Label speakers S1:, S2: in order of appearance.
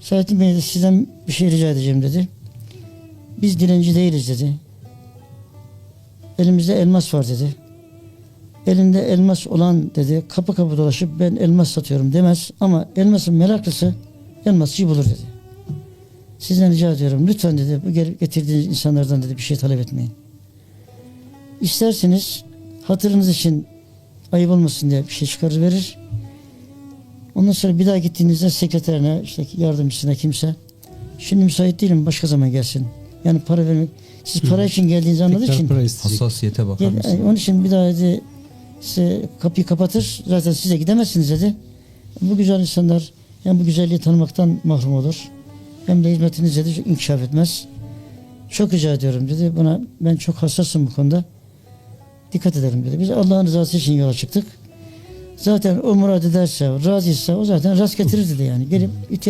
S1: Saadettin Bey de sizden bir şey rica edeceğim dedi. Biz dilenci değiliz dedi. Elimizde elmas var dedi. Elinde elmas olan dedi kapı kapı dolaşıp ben elmas satıyorum demez ama elmasın meraklısı elmasçıyı bulur dedi. Sizden rica ediyorum lütfen dedi bu gelip getirdiğiniz insanlardan dedi bir şey talep etmeyin. İsterseniz hatırınız için ayıp olmasın diye bir şey çıkarır verir. Ondan sonra bir daha gittiğinizde sekreterine, işte yardımcısına kimse şimdi müsait değilim başka zaman gelsin. Yani para vermek. Siz para için geldiğinizi anladığı
S2: Tekrar
S1: için
S2: para isteyecek.
S3: Hassasiyete bakar
S1: gel-
S3: mısın?
S1: onun için bir daha dedi size kapıyı kapatır. Zaten size gidemezsiniz dedi. Bu güzel insanlar hem bu güzelliği tanımaktan mahrum olur. Hem de hizmetiniz dedi inkişaf etmez. Çok rica ediyorum dedi. Buna ben çok hassasım bu konuda. Dikkat edelim dedi. Biz Allah'ın rızası için yola çıktık. Zaten o murad ederse, razıysa o zaten rast getirir dedi yani. Gelip ihtiyaç